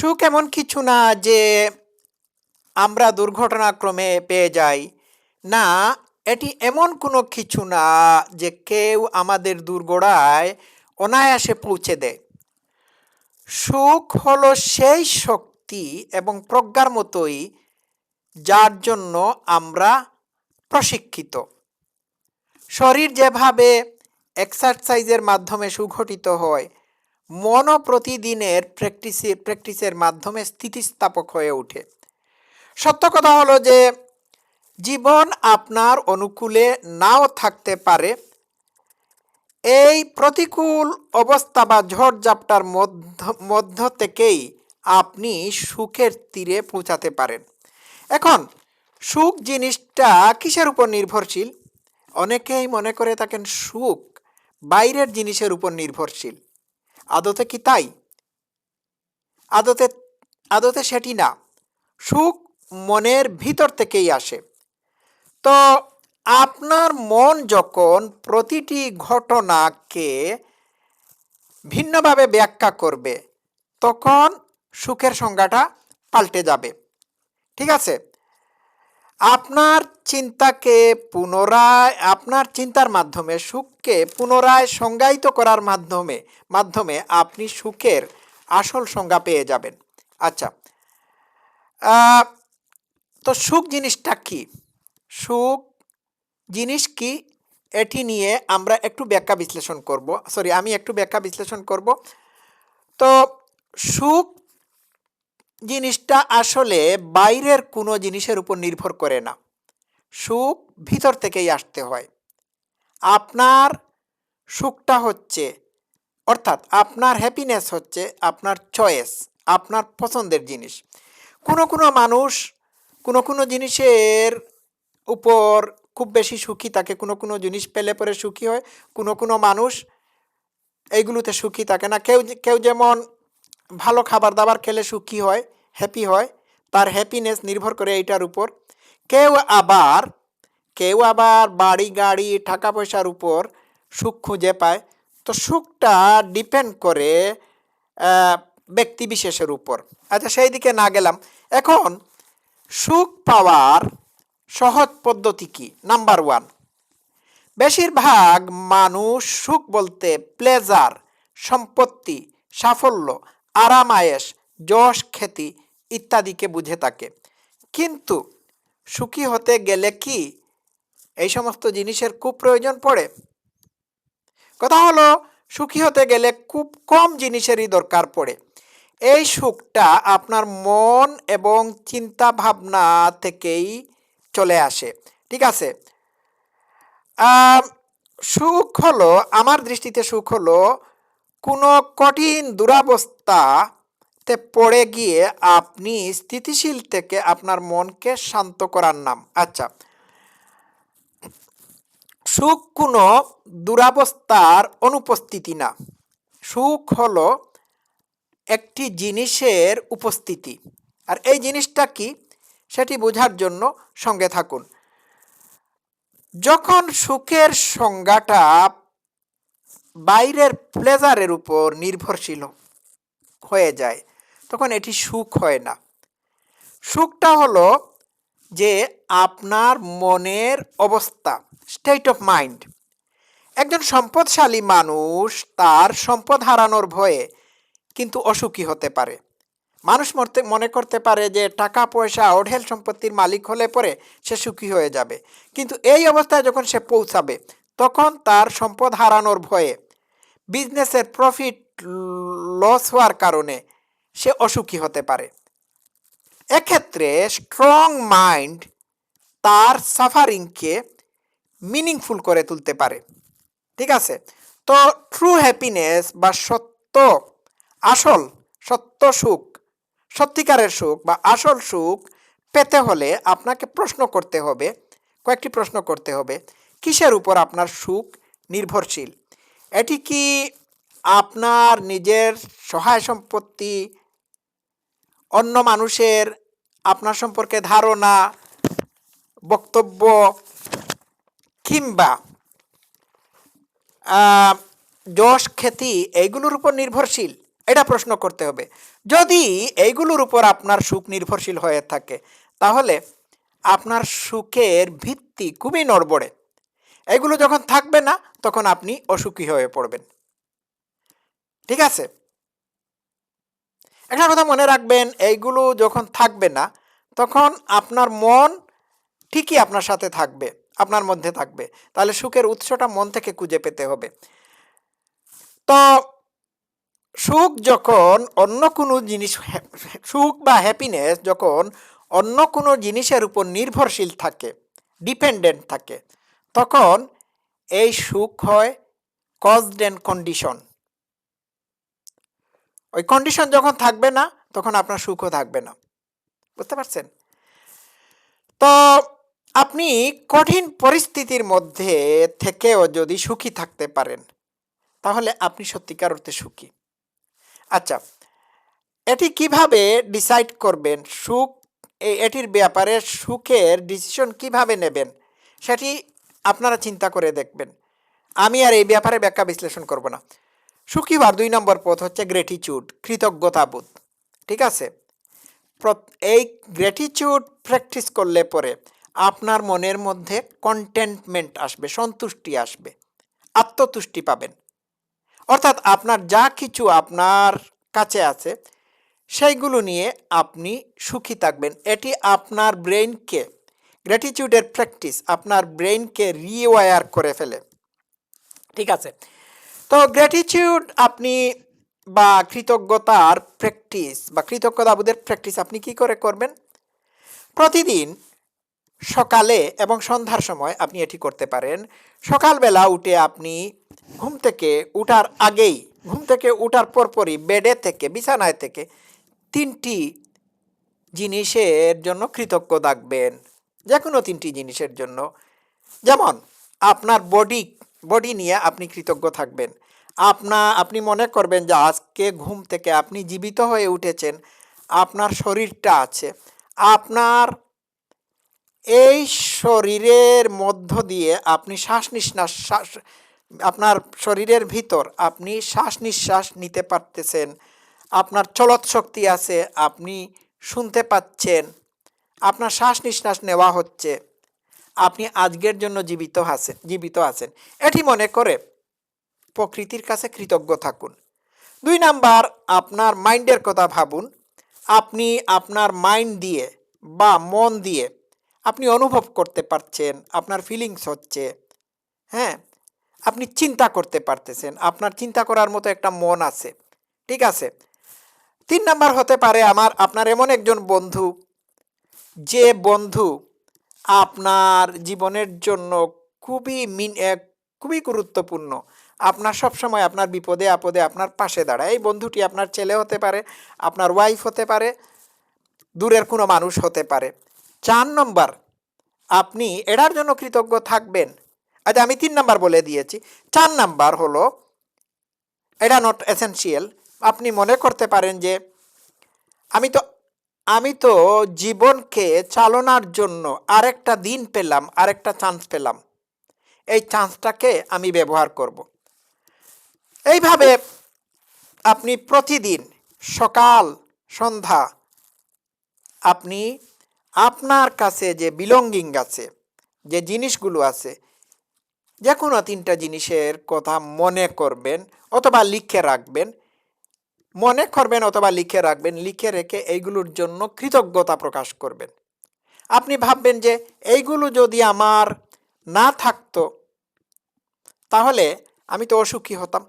সুখ এমন কিছু না যে আমরা দুর্ঘটনাক্রমে পেয়ে যাই। না, এটি এমন কোনো কিছু না যে কেউ আমাদের দুর্গোড়ায় অনায়াসে পৌঁছে দেয়। সুখ হলো সেই শক্তি এবং প্রজ্ঞার মতোই যার জন্য আমরা প্রশিক্ষিত। শরীর যেভাবে এক্সারসাইজের মাধ্যমে সুগঠিত হয় মনও প্রতিদিনের প্র্যাকটিসের প্র্যাকটিসের মাধ্যমে স্থিতিস্থাপক হয়ে ওঠে। সত্য কথা হলো যে, জীবন আপনার অনুকূলে নাও থাকতে পারে। এই প্রতিকূল অবস্থা বা ঝড়ঝাপটার মধ্য মধ্য থেকেই আপনি সুখের তীরে পৌঁছাতে পারেন। এখন, সুখ জিনিসটা কিসের উপর নির্ভরশীল? অনেকেই মনে করে থাকেন সুখ বাইরের জিনিসের উপর নির্ভরশীল। আদতে কি তাই? আদতে আদতে সেটি না। সুখ মনের ভিতর থেকেই আসে। তো আপনার মন যখন প্রতিটি ঘটনাকে ভিন্নভাবে ব্যাখ্যা করবে, তখন সুখের সংজ্ঞাটা পাল্টে যাবে। ঠিক আছে? আপনার চিন্তাকে পুনরায়, আপনার চিন্তার মাধ্যমে, সুখকে পুনরায় সংজ্ঞায়িত করার মাধ্যমে মাধ্যমে আপনি সুখের আসল সংজ্ঞা পেয়ে যাবেন। আচ্ছা তো সুখ জিনিসটা কি? সুখ জিনিস কি? এটি নিয়ে আমরা একটু ব্যাখ্যা বিশ্লেষণ করব। সরি, আমি একটু ব্যাখ্যা বিশ্লেষণ করব। তো সুখ জিনিসটা আসলে বাইরের কোনো জিনিসের উপর নির্ভর করে না। সুখ ভিতর থেকেই আসতে হয়। আপনার সুখটা হচ্ছে, অর্থাৎ আপনার হ্যাপিনেস হচ্ছে আপনার চয়েস আপনার পছন্দের জিনিস। কোনো কোনো মানুষ কোনো কোনো জিনিসের উপর খুব বেশি সুখী থাকে, কোনো কোনো জিনিস পেলে পরে সুখী হয়, কোনো কোনো মানুষ এইগুলোতে সুখী থাকে না। কেউ কেউ যেমন ভালো খাবার দাবার খেলে সুখী হয় হ্যাপি হয়, তার হ্যাপিনেস নির্ভর করে এইটার উপর। কেউ আবার কেউ আবার বাড়ি, গাড়ি, টাকা পয়সার উপর সুখ খুঁজে পায়। তো সুখটা ডিপেন্ড করে ব্যক্তি বিশেষের উপর। আচ্ছা সেই দিকে না গেলাম। এখন, সুখ পাওয়ার সহজ পদ্ধতি কি? নাম্বার ওয়ান বেশিরভাগ মানুষ সুখ বলতে প্লেজার সম্পত্তি, সাফল্য আরামায়েশ, যশ খ্যাতি ইত্যাদিকে বুঝে থাকে। কিন্তু সুখী হতে গেলে কি এই সমস্ত জিনিসের খুব প্রয়োজন পড়ে? কথা হলো, সুখী হতে গেলে খুব কম জিনিসেরই দরকার পড়ে। এই সুখটা আপনার মন এবং চিন্তা ভাবনা থেকেই চলে আসে। ঠিক আছে? সুখ হলো, আমার দৃষ্টিতে সুখ হলো কোনো কঠিন দুরাবস্থাতে পড়ে গিয়ে আপনি স্থিতিশীল থেকে আপনার মনকে শান্ত করার নাম। আচ্ছা। সুখ কোনো দুরাবস্থার অনুপস্থিতি না। সুখ হলো একটি জিনিসের উপস্থিতি। আর এই জিনিসটা কি? সেটি বোঝার জন্য সঙ্গে থাকুন। যখন সুখের সংজ্ঞাটা বাইরের প্লেজারের উপর নির্ভরশীল হয়ে যায়। তখন এটি সুখ হয় না। সুখটা হলো যে আপনার মনের অবস্থা স্টেট অফ মাইন্ড একজন সম্পদশালী মানুষ তার সম্পদ হারানোর ভয়ে কিন্তু অসুখী হতে পারে। মানুষ মরতে, মনে করতে পারে যে টাকা, পয়সা, অঢেল সম্পত্তির মালিক হলে পরে সে সুখী হয়ে যাবে। কিন্তু এই অবস্থায় যখন সে পৌঁছাবে, তখন তার সম্পদ হারানোর ভয়ে বিজনেসের প্রফিট, লস হওয়ার কারণে সে অসুখী হতে পারে। এক্ষেত্রে স্ট্রং মাইন্ড তার সাফারিংকে মিনিংফুল করে তুলতে পারে। ঠিক আছে? তো ট্রু হ্যাপিনেস বা সত্য, আসল, সত্য সুখ, সত্যিকারের সুখ বা আসল সুখ পেতে হলে আপনাকে প্রশ্ন করতে হবে, কয়েকটি প্রশ্ন করতে হবে। কিসের উপর আপনার সুখ নির্ভরশীল? এটি কি আপনার নিজের সহায় সম্পত্তি অন্য মানুষের আপনার সম্পর্কে ধারণা, বক্তব্য কিংবা যশ, খ্যাতি এইগুলোর উপর নির্ভরশীল? এটা প্রশ্ন করতে হবে। যদি এইগুলোর উপর আপনার সুখ নির্ভরশীল হয়ে থাকে, তাহলে আপনার সুখের ভিত্তি খুবই নড়বড়ে। এগুলো যখন থাকবে না, তখন আপনি অসুখী হয়ে পড়বেন। ঠিক আছে? একটা কথা মনে রাখবেন, এইগুলো যখন থাকবে না, তখন আপনার মন ঠিকই আপনার সাথে থাকবে, আপনার মধ্যে থাকবে। তাহলে সুখের উৎসটা মন থেকে খুঁজে পেতে হবে। তো সুখ যখন অন্য কোনো জিনিস, সুখ বা হ্যাপিনেস যখন অন্য কোনো জিনিসের উপর নির্ভরশীল থাকে ডিপেন্ডেন্ট থাকে তখন এই সুখ হয় কজড অ্যান্ড কন্ডিশন ওই কন্ডিশন যখন থাকবে না, তখন আপনার সুখও থাকবে না। বুঝতে পারছেন? তো আপনি কঠিন পরিস্থিতির মধ্যে থেকেও যদি সুখী থাকতে পারেন, তাহলে আপনি সত্যিকার অর্থে সুখী। আচ্ছা এটি কীভাবে ডিসাইড করবেন? সুখ এটির ব্যাপারে সুখের ডিসিশন কীভাবে নেবেন? সেটি আপনারা চিন্তা করে দেখবেন। আমি আর এই ব্যাপারে ব্যাখ্যা বিশ্লেষণ করব না। সুখী হওয়ার দুই নম্বর পথ হচ্ছে গ্রেটিচিউড কৃতজ্ঞতাবোধ ঠিক আছে? এই গ্র্যাটিচিউড প্র্যাকটিস করলে পরে আপনার মনের মধ্যে কন্টেন্টমেন্ট আসবে, সন্তুষ্টি আসবে, আত্মতুষ্টি পাবেন। অর্থাৎ আপনার যা কিছু আপনার কাছে আছে, সেইগুলো নিয়ে আপনি সুখী থাকবেন। এটি আপনার ব্রেইনকে গ্র্যাটিচিউডের প্র্যাকটিস আপনার ব্রেইনকে রিওয়ার করে ফেলে। ঠিক আছে? তো গ্র্যাটিচিউড আপনি বা কৃতজ্ঞতার প্র্যাকটিস বা কৃতজ্ঞতাবোধের প্র্যাকটিস আপনি কি করে করবেন? প্রতিদিন সকালে এবং সন্ধ্যার সময় আপনি এটি করতে পারেন। সকালবেলা উঠে আপনি ঘুম থেকে উঠার আগেই, ঘুম থেকে উঠার পরপরই বেডে থেকে, বিছানায় থেকে তিনটি জিনিসের জন্য কৃতজ্ঞ থাকবেন। যে কোনো তিনটি জিনিসের জন্য। যেমন, আপনার বডি বডি নিয়ে আপনি কৃতজ্ঞ থাকবেন। আপনা, আপনি মনে করবেন যে আজকে ঘুম থেকে আপনি জীবিত হয়ে উঠেছেন, আপনার শরীরটা আছে। আপনার এই শরীরের মধ্য দিয়ে আপনি শ্বাস নিঃশ্বাস, শ্বাস, আপনার শরীরের ভিতর আপনি শ্বাস নিঃশ্বাস নিতে পারতেছেন। আপনার চলত শক্তি আছে, আপনি শুনতে পাচ্ছেন। আপনার শ্বাস নিঃশ্বাস নেওয়া হচ্ছে। আপনি আজকের জন্য জীবিত আছেন জীবিত আছেন। এটি মনে করে প্রকৃতির কাছে কৃতজ্ঞ থাকুন। দুই নাম্বার, আপনার মাইন্ডের কথা ভাবুন। আপনি আপনার মাইন্ড দিয়ে বা মন দিয়ে আপনি অনুভব করতে পারছেন, আপনার ফিলিংস হচ্ছে হ্যাঁ? আপনি চিন্তা করতে পারতেছেন, আপনার চিন্তা করার মতো একটা মন আছে, ঠিক আছে? তিন নাম্বার হতে পারে আমার, আপনার এমন একজন বন্ধু যে বন্ধু আপনার জীবনের জন্য খুবই মিন খুবই গুরুত্বপূর্ণ। আপনার সব সময় আপনার বিপদে আপদে আপনার পাশে দাঁড়ায়। এই বন্ধুটি আপনার ছেলে হতে পারে, আপনার ওয়াইফ হতে পারে, দূরের কোনো মানুষ হতে পারে। চার নম্বর, আপনি এটার জন্য কৃতজ্ঞ থাকবেন। আচ্ছা আমি তিন নাম্বার বলে দিয়েছি। চার নাম্বার হলো এটা নট এসেনশিয়াল আপনি মনে করতে পারেন যে, আমি তো আমি তো জীবনকে চালনার জন্য আরেকটা দিন পেলাম, আরেকটা চান্স পেলাম। এই চান্সটাকে আমি ব্যবহার করব। এইভাবে আপনি প্রতিদিন সকাল, সন্ধ্যা, আপনি আপনার কাছে যে বিলঙ্গিং আছে, যে জিনিসগুলো আছে, যে কোনো তিনটা জিনিসের কথা মনে করবেন অথবা লিখে রাখবেন। মনে করবেন অথবা লিখে রাখবেন, লিখে রেখে এইগুলোর জন্য কৃতজ্ঞতা প্রকাশ করবেন। আপনি ভাববেন যে এইগুলো যদি আমার না থাকতো, তাহলে আমি তো অসুখী হতাম।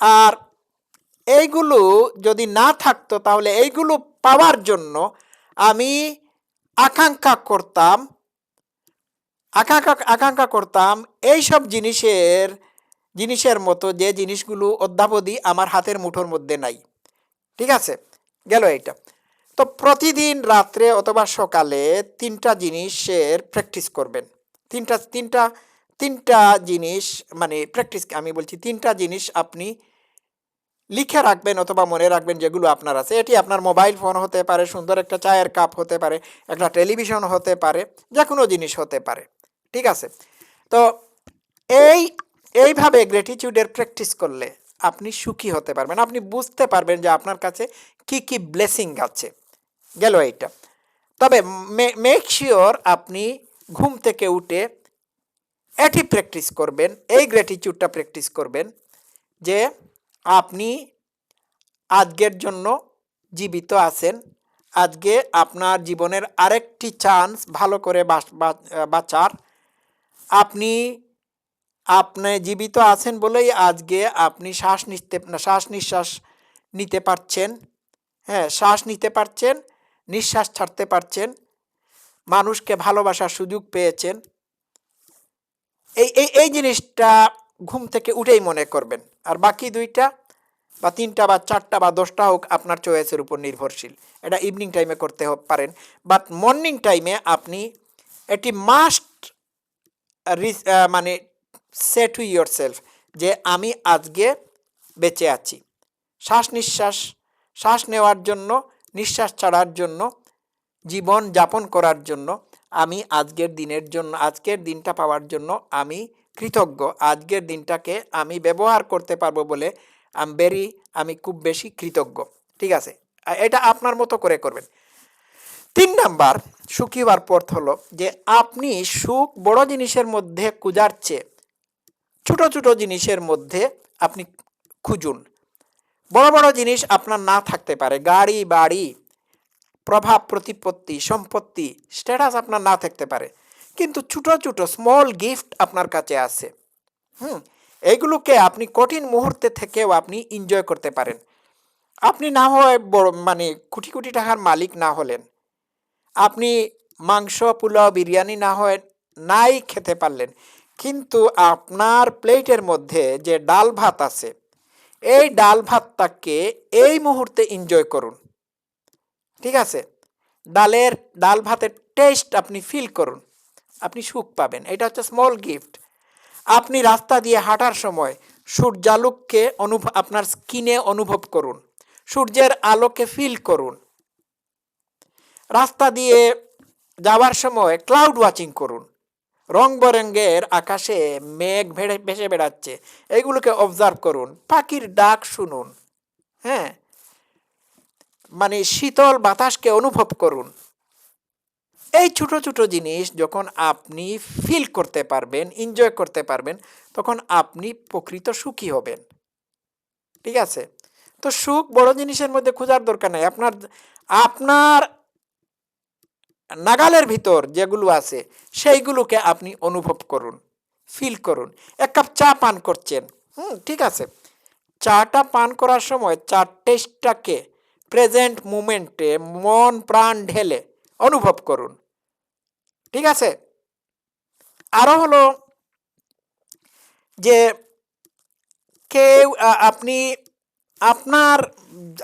আর এইগুলো যদি না থাকতো, তাহলে এইগুলো পাওয়ার জন্য আমি আকাঙ্ক্ষা করতাম, আকাঙ্ক্ষা আকাঙ্ক্ষা করতাম এই সব জিনিসের জিনিসের মতো যে জিনিসগুলো অদ্যাবধি আমার হাতের মুঠোর মধ্যে নাই। ঠিক আছে? গেল এইটা। তো প্রতিদিন রাত্রে অথবা সকালে তিনটা জিনিসের প্র্যাকটিস করবেন। তিনটা তিনটা তিনটা জিনিস মানে প্র্যাকটিস আমি বলছি তিনটা জিনিস আপনি লিখে রাখবেন অথবা মনে রাখবেন যেগুলো আপনার আছে। এটি আপনার মোবাইল ফোন হতে পারে, সুন্দর একটা চায়ের কাপ হতে পারে, একটা টেলিভিশন হতে পারে যে কোনো জিনিস হতে পারে। ঠিক আছে? তো এই এইভাবে গ্র্যাটিটিউডের প্র্যাকটিস করলে আপনি সুখী হতে পারবেন। আপনি বুঝতে পারবেন যে আপনার কাছে কি কি ব্লেসিং আছে। গেল এইটা। তবে মেক শিওর আপনি ঘুম থেকে উঠে এটি প্র্যাকটিস করবেন, এই গ্র্যাটিটিউডটা প্র্যাকটিস করবেন যে আপনি আজকের জন্য জীবিত আছেন। আজকে আপনার জীবনের আরেকটি চান্স ভালো করে বাঁচার। আপনি আপনি জীবিত আছেন বলেই আজকে আপনি শ্বাস নিতে, শ্বাস নিঃশ্বাস নিতে পারছেন। হ্যাঁ শ্বাস নিতে পারছেন, নিঃশ্বাস ছাড়তে পারছেন, মানুষকে ভালোবাসার সুযোগ পেয়েছেন। এই এই এই জিনিসটা ঘুম থেকে উঠেই মনে করবেন। আর বাকি দুইটা বা তিনটা বা চারটা বা দশটা হোক আপনার চয়েসের উপর নির্ভরশীল। এটা ইভিনিং টাইমে করতে পারেন। বাট মর্নিং টাইমে আপনি এটি মাস্ট মানে সে টু ইয়োর সেলফ যে আমি আজকে বেঁচে আছি। শ্বাস নিঃশ্বাস, শ্বাস নেওয়ার জন্য, নিঃশ্বাস ছাড়ার জন্য, জীবন যাপন করার জন্য, আমি আজকের দিনের জন্য, আজকের দিনটা পাওয়ার জন্য আমি কৃতজ্ঞ। আজকের দিনটাকে আমি ব্যবহার করতে পারব বলে আম ভেরি আমি খুব বেশি কৃতজ্ঞ। ঠিক আছে? এটা আপনার মতো করে করবেন। তিন নাম্বার, সুখী হওয়ার পথ হলো যে আপনি সুখ বড় জিনিসের মধ্যে খুঁজার চেয়ে ছোট ছোট জিনিসের মধ্যে আপনি খুঁজুন। বড় বড় জিনিস আপনার না থাকতে পারে। গাড়ি, বাড়ি, প্রভাব, প্রতিপত্তি, সম্পত্তি স্ট্যাটাস আপনার না থাকতে পারে। কিন্তু ছোট ছোট স্মল গিফট আপনার কাছে আছে। হুম, এগুলোকে আপনি কঠিন মুহূর্তে থেকেও আপনি এনজয় করতে পারেন। আপনি না হয় বড় মানে কোটি কোটি টাকার মালিক না হলেন। আপনি মাংস, পোলাও, বিরিয়ানি না হয় নাই খেতে পারলেন। কিন্তু আপনার প্লেটের মধ্যে যে ডাল ভাত আছে, এই ডাল ভাতটাকে এই মুহূর্তে এনজয় করুন। ঠিক আছে? ডালের, ডাল ভাতের টেস্ট আপনি ফিল করুন। আপনি সুখ পাবেন। এটা হচ্ছে স্মল গিফট আপনি রাস্তা দিয়ে হাঁটার সময় সূর্যালোককে অনুভব আপনার স্কিনে অনুভব করুন। সূর্যের আলোকে ফিল করুন। রাস্তা দিয়ে যাওয়ার সময় ক্লাউড ওয়াচিং করুন। রং বেরঙ্গের আকাশে মেঘ ভেড়ে ভেসে বেড়াচ্ছে। এইগুলোকে অবজার্ভ করুন। পাখির ডাক শুনুন। হ্যাঁ? মানে শীতল বাতাসকে অনুভব করুন। এই ছোট ছোট জিনিস যখন আপনি ফিল করতে পারবেন এনজয় করতে পারবেন, তখন আপনি প্রকৃত সুখী হবেন। ঠিক আছে? তো সুখ বড় জিনিসের মধ্যে খোঁজার দরকার নাই। আপনার আপনার নাগালের ভিতর যেগুলো আছে, সেইগুলোকে আপনি অনুভব করুন ফিল করুন। এক কাপ চা পান করছেন, হুম, ঠিক আছে। চাটা পান করার সময় চার টেস্টটাকে প্রেজেন্ট মুমেন্টে মন, প্রাণ ঢেলে অনুভব করুন। ঠিক আছে? আরও হলো যে কেউ আপনি আপনার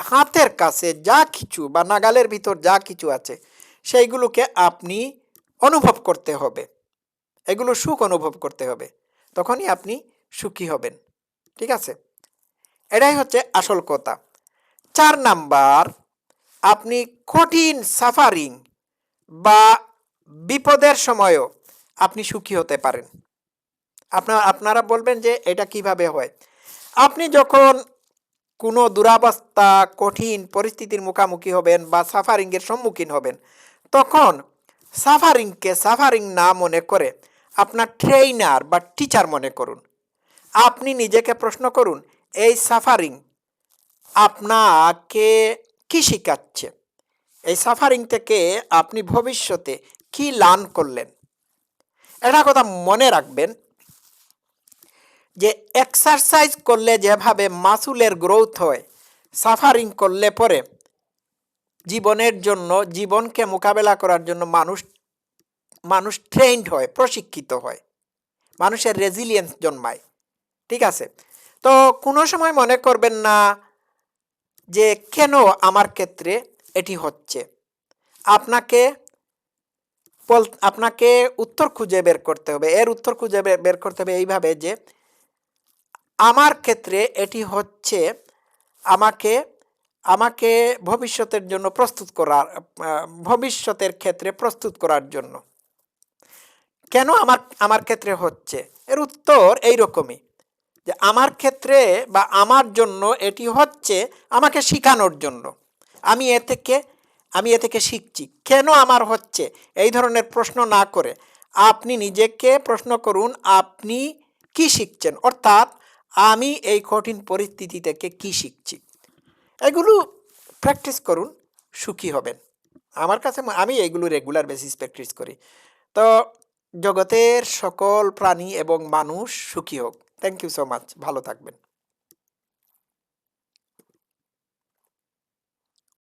হাতের কাছে যা কিছু বা নাগালের ভিতর যা কিছু আছে সেইগুলোকে আপনি অনুভব করতে হবে। এগুলো সুখ অনুভব করতে হবে। তখনই আপনি সুখী হবেন। ঠিক আছে? এটাই হচ্ছে আসল কথা। চার নাম্বার, আপনি কঠিন সাফারিং বা বিপদের সময়ও আপনি সুখী হতে পারেন। আপনার আপনারা বলবেন যে এটা কীভাবে হয়? আপনি যখন কোনো দুরাবস্থা, কঠিন পরিস্থিতির মুখোমুখি হবেন বা সাফারিংয়ের সম্মুখীন হবেন তখন সাফারিংকে সাফারিং না মনে করে আপনার ট্রেইনার বা টিচার মনে করুন। আপনি নিজেকে প্রশ্ন করুন, এই সাফারিং আপনাকে কী শিখাচ্ছে? এই সাফারিং থেকে আপনি ভবিষ্যতে কি লার্ন করলেন? এটা কথা মনে রাখবেন যে এক্সারসাইজ করলে যেভাবে মাসুলের গ্রোথ হয়, সাফারিং করলে পরে জীবনের জন্য, জীবনকে মোকাবেলা করার জন্য মানুষ মানুষ ট্রেন্ড হয়, প্রশিক্ষিত হয়। মানুষের রেজিলিয়েন্স জন্মায়। ঠিক আছে? তো কোনো সময় মনে করবেন না যে কেন আমার ক্ষেত্রে এটি হচ্ছে। আপনাকে আপনাকে উত্তর খুঁজে বের করতে হবে। এর উত্তর খুঁজে বের করতে হবে এইভাবে যে, আমার ক্ষেত্রে এটি হচ্ছে, আমাকে আমাকে ভবিষ্যতের জন্য প্রস্তুত করার ভবিষ্যতের ক্ষেত্রে প্রস্তুত করার জন্য। কেন আমার আমার ক্ষেত্রে হচ্ছে? এর উত্তর এই রকমই যে আমার ক্ষেত্রে বা আমার জন্য এটি হচ্ছে আমাকে শেখানোর জন্য। আমি এ থেকে, আমি এ থেকে শিখছি। কেন আমার হচ্ছে? এই ধরনের প্রশ্ন না করে। আপনি নিজেকে প্রশ্ন করুন, আপনি কি শিখছেন? অর্থাৎ আমি এই কঠিন পরিস্থিতি থেকে কি শিখছি? এগুলো প্র্যাকটিস করুন, সুখী হবেন। আমার কাছে আমি এগুলো রেগুলার বেসিস প্র্যাকটিস করি। তো জগতের সকল প্রাণী এবং মানুষ সুখী হোক। থ্যাংক ইউ সো মাচ ভালো থাকবেন।